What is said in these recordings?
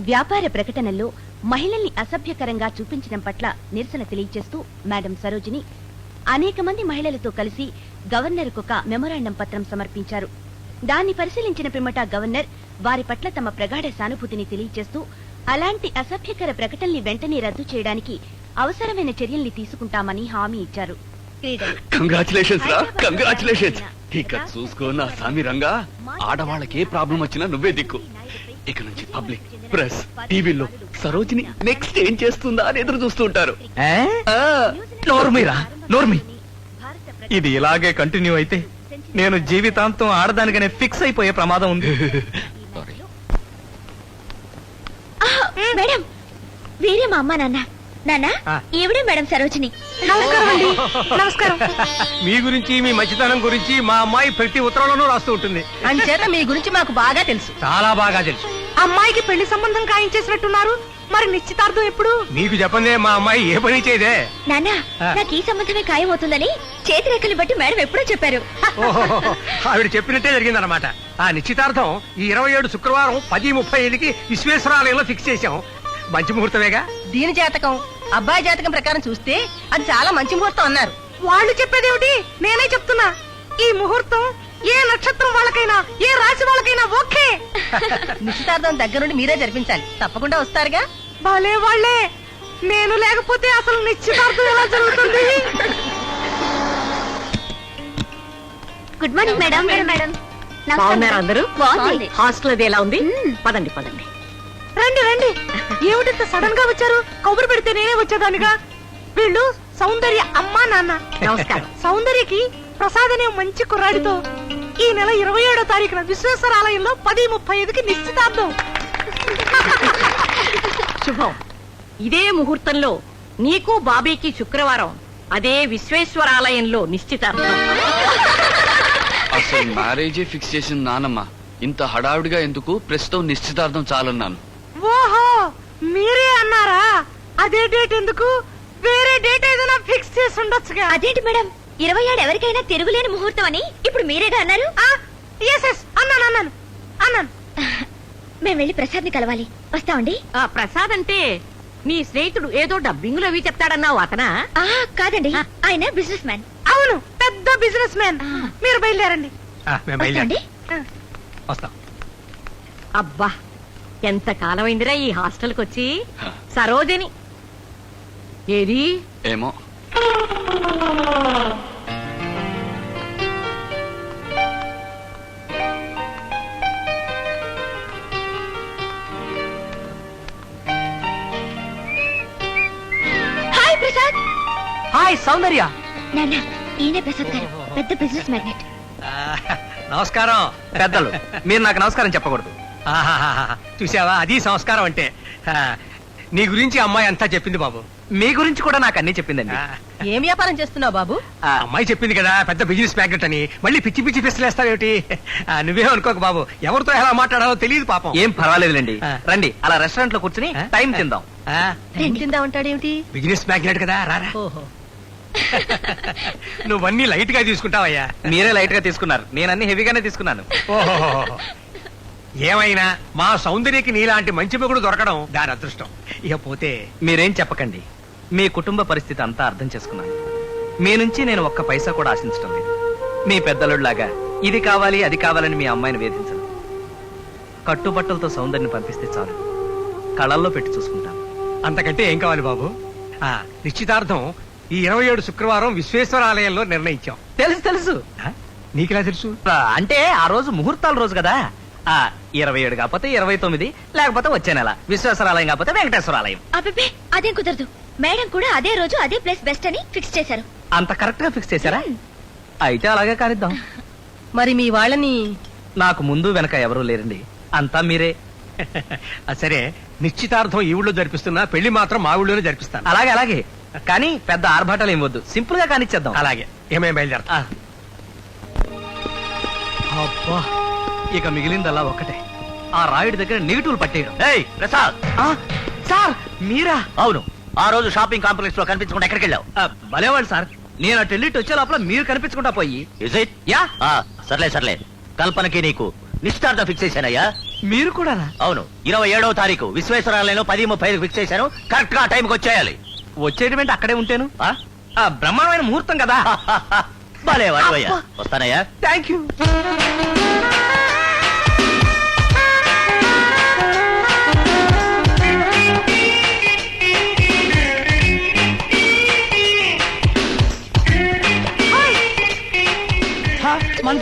వ్యాపార ప్రకటనల్లో మహిళల్ని అసభ్యకరంగా చూపించడం పట్ల నిరసన తెలియజేస్తూ మేడం సరోజిని అనేక మంది మహిళలతో కలిసి గవర్నర్కు ఒక మెమొరాండం పత్రం సమర్పించారు. దాన్ని పరిశీలించిన పిమ్మట గవర్నర్ వారి పట్ల తమ ప్రగాఢ సానుభూతిని తెలియజేస్తూ అలాంటి అసభ్యకర ప్రకటనల్ని వెంటనే రద్దు చేయడానికి అవసరమైన చర్యల్ని తీసుకుంటామని హామీ ఇచ్చారు. క్రీడలు. కంగ్రాచులేషన్స్ రా. కంగ్రాచులేషన్స్ ఇక చూసుకో నా సామి రంగా. ఆడవాళ్ళకి ప్రాబ్లం వచ్చినా నువ్వే దిక్కు. ఇక నుంచి పబ్లిక్ ప్రెస్ టీవీలో సరోజిని నెక్స్ట్ ఏం చేస్తుందా అని ఎదురు చూస్తుంటారు? నోర్మీరా నోర్మి ఇది ఇలాగే కంటిన్యూ అయితే నేను జీవితాంతం ఆడదానికనే ఫిక్స్ అయిపోయే ప్రమాదం ఉంది. మేడం వీరే మా అమ్మ నాన్న. నాన్న ఆ. ఈవిడే మేడం సరోజిని. నమస్కారం అండి. నమస్కారం. మీ గురించి మీ మంచితనం గురించి మా అమ్మాయి ప్రతి ఉత్తరంలోనూ రాస్తూ ఉంటుంది. అంచేత మీ గురించి మాకు బాగా తెలుసు. చాలా బాగా తెలుసు. అమ్మాయికి పెళ్ళి సంబంధం ఖాయించేసినట్టున్నారు. మరి నిశ్చితార్థం ఎప్పుడు? మీకు చెప్పందే మా అమ్మాయి ఏ పని చేయదే? నాన్న ఆ. నాకు ఈ సంబంధమే ఖాయమవుతుందని చేతి రేఖలు బట్టి మేడం ఎప్పుడో చెప్పారు. ఆవిడ చెప్పినట్టే జరిగిందనమాట ఆ నిశ్చితార్థం ఈ ఇరవై ఏడు శుక్రవారం పది ముప్పై ఐదుకి విశ్వేశ్వరాలయంలో ఫిక్స్ చేశాం. మంచి ముహూర్తమేగా? దీని జాతకం. అబ్బాయి జాతకం ప్రకారం చూస్తే అది చాలా మంచి ముహూర్తం అన్నారు. వాళ్ళు చెప్పేదేమిటి? నేనే చెప్తున్నా. ఈ ముహూర్తం ఏ నక్షత్రం వాళ్ళకైనా ఏ రాశి వాళ్ళకైనా ఓకే. నిశ్చితార్థం దగ్గరుండి మీరే జరిపించాలి. తప్పకుండా వస్తారుగా. భలే వాళ్ళే. నేను లేకపోతే అసలు నిశ్చితార్థం ఎలా జరుగుతుంది? గుడ్ మార్నింగ్ మేడం మేడం అందరూ? హాస్టల్ అది ఎలా ఉంది? పదండి పదండి. రండి రండి. ఏమిటంత సడన్గా వచ్చారు? కబురు పెడితే నేనే వచ్చేదానిగా వీళ్ళు సౌందర్య అమ్మా నాన్న. నమస్కారం. సౌందర్యకి ప్రసాద్ అనే మంచి కుర్రాడితో ఈ నెల ఇరవై ఏడో తారీఖున విశ్వేశ్వర ఆలయంలో పది ముప్పై ఐదుకి నిశ్చితార్థం. శుభం. ఇదే ముహూర్తంలో నీకు బాబీకి శుక్రవారం అదే విశ్వేశ్వరాలయంలో నిశ్చితార్థం. అసలు మ్యారేజే ఫిక్స్ చేసిన నానమ్మ. ఇంత హడావిడిగా ఎందుకు? ప్రస్తుతం నిశ్చితార్థం చాలన్నాను. ఓహో మీరే అన్నారా? అదే డేట్ ఎందుకు? వేరే డేట్ ఏదైనా ఫిక్స్ చేసి ఉండొచ్చుగా. అదేంటి మేడం? ఇరవై ఏడు ఎవరికైనా తిరుగులేని ముహూర్తం అని ఇప్పుడు మీరేగా అన్నారు? ఎస్ ఎస్ అన్నాను అన్నాను అన్నాను. మేము వెళ్ళి ప్రసాద్ని కలవాలి. వస్తామండి? ఆ ప్రసాద్ అంటే నీ స్నేహితుడు ఏదో డబ్బింగులు అవి చెప్తాడన్నావు అతనా? ఆ కాదండి. ఆయన బిజినెస్ మ్యాన్ అవును పెద్ద బిజినెస్ మ్యాన్ మీరు బయలుదేరండి. వస్తాం. అబ్బా ఎంత కాలమైందిరా ఈ హాస్టల్కి వచ్చి సరోజని. ఏది? ఏమో. హాయ్ ప్రసాద్. హాయ్ సౌందర్య. నాన్న ఈయనే ప్రసాద్ గారు. పెద్ద బిజినెస్ మ్యాగ్నెట్. నమస్కారం. పెద్దలు. మీరు నాకు నమస్కారం చెప్పకూడదు. చూసావా? అది సంస్కారం అంటే. ఆ, నీ గురించి అమ్మాయి అంతా చెప్పింది బాబు. మీ గురించి కూడా నాకు అన్ని చెప్పిందండి. ఏం వ్యాపారం చేస్తున్నావు బాబు? ఆ, అమ్మాయి చెప్పింది కదా పెద్ద బిజినెస్ మ్యాగ్నెట్ అని. మళ్ళీ పిచ్చి పిచ్చి పిస్తలేస్తావేమిటి నువ్వేం అనుకోక బాబు. ఎవరితో ఎలా మాట్లాడాలో తెలియదు పాపం. ఏం పర్వాలేదులేండి. రండి అలా రెస్టారెంట్లో కూర్చుని? టైం తిందాం. ఆ, తిందామంటాడేమిటి బిజినెస్ మ్యాగ్నెట్ కదా రారా. ఓహో. నువ్వన్నీ లైట్గా తీసుకుంటావయ్యా. మీరే లైట్గా తీసుకున్నారు. నేను అన్ని హెవీగానే తీసుకున్నాను. ఓహో. ఏమైనా మా సౌందర్యకి నీలాంటి మంచి మొగుడు దొరకడం దాని అదృష్టం. ఇక పోతే మీరేం చెప్పకండి. మీ కుటుంబ పరిస్థితి అంతా అర్థం చేసుకున్నాను. మీ నుంచి నేను ఒక్క పైసా కూడా ఆశించడం లేదు. మీ పెద్దలులాగా ఇది కావాలి అది కావాలని మీ అమ్మాయిని వేధించను. కట్టుబట్టలతో సౌందర్యని పంపిస్తే చాలు. కళల్లో పెట్టి చూసుకుంటాను. అంతకంటే ఏం కావాలి బాబు? ఆ నిశ్చితార్థం ఈ ఇరవై ఏడు శుక్రవారం విశ్వేశ్వరాలయంలో నిర్ణయించాం. తెలుసు తెలుసు. ఆ? నీకెలా తెలుసు? అంటే ఆ రోజు ముహూర్తాల రోజు కదా? ఇరవై ఏడు కాకపోతే ఇరవై తొమ్మిది లేకపోతే వచ్చే నెల. విశ్వేశ్వరాలయం కాకపోతే వెంకటేశ్వరాలయం. అబ్బే అదేం కుదరదు. మేడం కూడా అదే రోజు అదే ప్లేస్ బెస్ట్ అని ఫిక్స్ చేశారు. అంత కరెక్ట్గా ఫిక్స్ చేశారా? అయితే అలాగే కానిద్దాం. మరి మీ వాళ్ళని నాకు ముందు వెనక ఎవరూ లేరండి. అంతా మీరే. సరే నిశ్చితార్థం ఈ ఊళ్ళో జరిపిస్తున్నా పెళ్ళి మాత్రం మా ఊళ్ళోనే జరిపిస్తాను. అలాగే అలాగే. కానీ పెద్ద ఆర్భాటాలు ఏం వద్దు. సింపుల్గా కానిచ్చేద్దాం. అలాగే. ఏమేం బయలుదేరతా. అబ్బా. ఇక మిగిలిందల్లా ఒక్కటే. ఆ రాయుడి దగ్గర నెగిటివ్ పట్టేయడం. ఏయ్ ప్రసాద్! ఆ, సార్ మీరా? అవును ఆ రోజు షాపింగ్ కాంప్లెక్స్లో కనిపించకుండా ఎక్కడికి వెళ్ళావు? ఆ, భలేవాడు సార్. నేను అటు వెళ్ళి ఇటు వచ్చే లోపల మీరు కనిపించకుండా పోయి. యా. సర్లే సర్లే. కల్పనకి నీకు నిశ్చితార్థం ఫిక్స్ చేశానయ్యా. మీరు కూడా అవును ఇరవై ఏడవ తారీఖు విశ్వేశ్వరాలయంలో పది ముప్పై ఐదు ఫిక్స్ చేశాను. కరెక్ట్గా టైంకి వచ్చేయాలి. వచ్చేటమేంటి అక్కడే ఉంటాను? ఆ? ఆ బ్రహ్మాండమైన ముహూర్తం కదా. భలే వాడివయ్యా వస్తానయ్యా. థ్యాంక్ యూ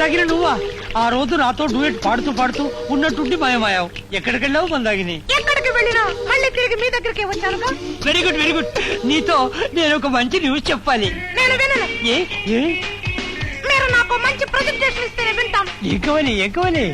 మందాగిని నువ్వా? ఆ రోజు నాతో డూయట్ పాడుతూ పాడుతూ ఉన్నట్టుండి మాయమాయావు. ఎక్కడికి వెళ్ళావు మందాగిని ఎక్కడికి వెళ్ళినా? మళ్ళీ తిరిగి మీ దగ్గరికి వచ్చానుగా? Very good very good. నీతో నేను ఒక మంచి న్యూస్ చెప్పాలి. నేను వినను. ఏ? ఏ? మీరు నాకు మంచి ప్రజెంటేషన్ ఇస్తేనే వింటాను ఎక్కువని ఎక్కువని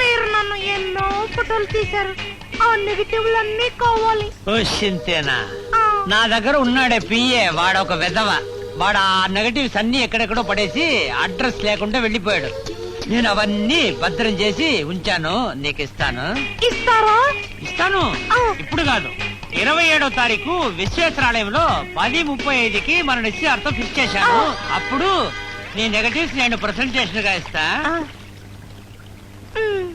మీరు నన్ను ఎన్నో ఫోటోలు తీశారు. ఆ నెగిటివ్లన్నీ కావాలి. ఓ సింతేనా ఆ, నా దగ్గర ఉన్నాడే పిఏ వాడు ఒక వెధవ. వాడు ఆ నెగటివ్స్ అన్ని ఎక్కడెక్కడో పడేసి అడ్రస్ లేకుండా వెళ్ళిపోయాడు. నేను అవన్నీ భద్రం చేసి ఉంచాను నీకు ఇస్తాను. ఇస్తారా? ఇస్తాను. ఇప్పుడు కాదు. ఇరవై ఏడో తారీఖు విశ్వేశ్వరాలయంలో పది ముప్పై ఐదుకి మన నిశ్చయార్థం ఫిక్స్ చేశాను. అప్పుడు నీ నెగటివ్స్ నేను ప్రజెంటేషన్గా ఇస్తా. మ్,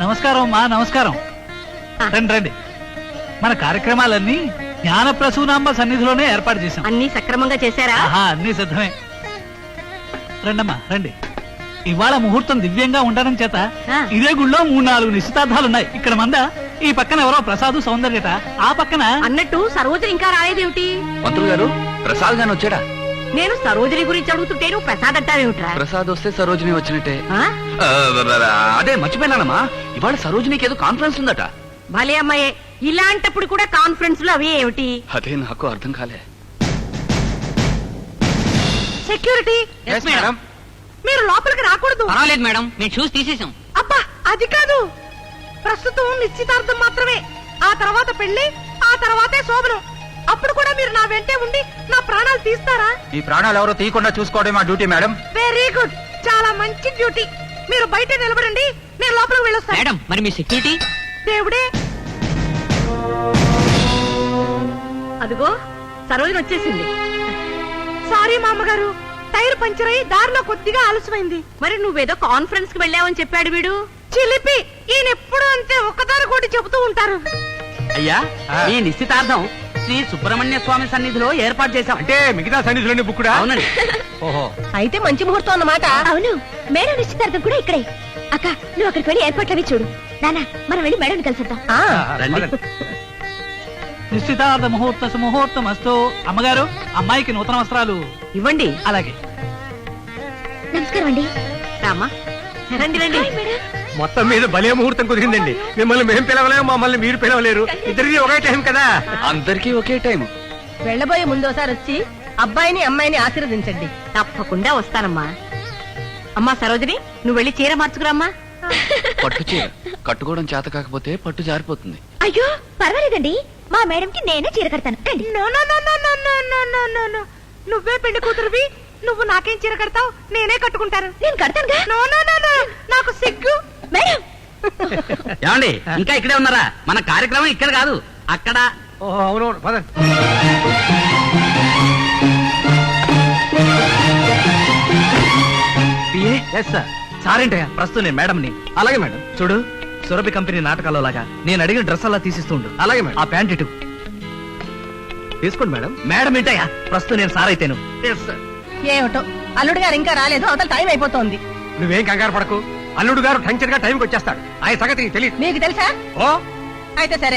నమస్కారం అమ్మా నమస్కారం. రండి రండి. మన కార్యక్రమాలన్నీ జ్ఞాన ప్రసూనాంబ సన్నిధిలోనే ఏర్పాటు చేశాం. అన్ని సక్రమంగా చేశారా? ఆహా అన్ని సిద్ధమే. రండమ్మా రండి. ఇవాళ ముహూర్తం దివ్యంగా ఉండడం చేత ఆ. ఇదే గుళ్ళో మూడు నాలుగు నిశ్చితార్థాలు ఉన్నాయి ఇక్కడ మంద ఈ పక్కన ఎవరో ప్రసాదు సౌందర్యట ఆ పక్కన అన్నట్టు సరోజని ఇంకా రాలేదేమిటి? మంత్రులు గారు ప్రసాద్ గాని వచ్చాడా? నేను సరోజని గురించి అడుగుతుంటే నువ్వు ప్రసాద్ అంటావేమిట్రా? ప్రసాద్ వస్తే సరోజిని వచ్చినట్టే. ఆ? ఆ, అదే మర్చిపోయినానమ్మా. ఇవాళ సరోజినికి ఏదో కాన్ఫరెన్స్ ఉందట. భలే అమ్మాయే. ఇలాంటప్పుడు కూడా కాన్ఫరెన్స్లో అవి ఏమిటి? అదే నాకు అర్థం కాలే. సెక్యూరిటీ? మీరు లోపలికి రాకూడదు. పర్వాలేదు మేడం మేము చూసి తీసేసాం అబ్బా అది కాదు. ప్రస్తుతం నిశ్చితార్థం మాత్రమే. ఆ తర్వాత పెళ్ళి ఆ తర్వాతే శోభనం. అప్పుడు కూడా మీరు నా వెంటే ఉండి నా ప్రాణాలు తీస్తారా? ఈ ప్రాణాలు ఎవరో తీయకుండా చూసుకోవడం మా డ్యూటీ మేడం వెరీ గుడ్ చాలా మంచి డ్యూటీ. మీరు బయట నిలబడండి. నేను లోపలికి వెళ్ళొస్తాను. మేడం మరి మీ సెక్యూరిటీ దేవుడే. అదిగో సరోజని వచ్చేసింది. సారీ మామగారు టైర్ పంచర్ అయి దారిలో కొద్దిగా ఆలస్యమైంది. మరి నువ్వేదో కాన్ఫరెన్స్కి వెళ్ళావని చెప్పాడు వీడు. చిలిపి ఈయన ఎప్పుడు అంతే ఒక్కదారి కూడా చెబుతూ ఉంటారు. అయ్యా ఈ నిశ్చితార్థం శ్రీ సుబ్రహ్మణ్య స్వామి సన్నిధిలో ఏర్పాటు చేశాం. అంటే మిగతా సన్నిధిలోని బుక్కుడా? అవునండి. ఓహో. అయితే మంచి ముహూర్తం అన్నమాట. అవును మేడం నిశ్చితార్థం కూడా ఇక్కడే. అక్క నువ్వు అక్కడికి వెళ్ళి ఏర్పాట్లు అవి చూడు. నాన్న మనం వెళ్ళి మేడం కలిసిద్దాం. రండి. నిశ్చితార్థ ముహూర్త సుముహూర్తం అస్తు అమ్మగారు అమ్మాయికి నూతన వస్త్రాలు. ఇవ్వండి. అలాగే. నమస్కారం అండి. రామా రండి రండి. మొత్తం మీద భలే ముహూర్తం కుదిరిందండి. మిమ్మల్ని మేము పిలవలేము మమ్మల్ని మీరు పిలవలేరు. ఇద్దరిది ఒకే టైం కదా? అందరికీ ఒకే టైం వెళ్ళబోయే ముందు ఒకసారి వచ్చి అబ్బాయిని అమ్మాయిని ఆశీర్వదించండి. తప్పకుండా వస్తానమ్మా. అమ్మా సరోజిని నువ్వు వెళ్ళి చీర మార్చుకురామ్మా. పట్టు చీర. కట్టుకోవడం చేత కాకపోతే పట్టు జారిపోతుంది. అయ్యో పర్వాలేదండి. మా మేడంకి నేనే చీర కడతాను. రండి. No no no no no no no no no. No నువ్వే పెళ్ళి కూతురువి నువ్వు నాకేం చీర కడతావు నేనే కట్టుకుంటాను. నేను కడతానుగా? No no no no. నాకు సిగ్గు. మేడం! ఏమండి ఇంకా ఇక్కడే ఉన్నారా? మన కార్యక్రమం ఇక్కడ కాదు అక్కడ. ఓహో అవునవును పదండి. Yes sir. సారేంటయ్యా? ప్రస్తుతం నేను మేడంని. అలాగే మేడం. చూడు సురభి కంపెనీ నాటకాల్లో లాగా నేను అడిగిన డ్రెస్ అలా తీసిస్తుండు అలాగే మేడం. ఆ ప్యాంట్ ఇటు. తీసుకోండి మేడం. మేడం ఏంటయ్యా? ప్రస్తుతం నేను సార్ అయితేను ఏమిటో? అల్లుడు గారు ఇంకా రాలేదు అవతల టైం అయిపోతోంది. నువ్వేం కంగారు పడకు. అల్లుడు గారు టంచర్గా టైంకి వచ్చేస్తాడు. ఆయన సంగతి నీకు తెలియదు మీకు తెలుసా? ఓ? అయితే సరే.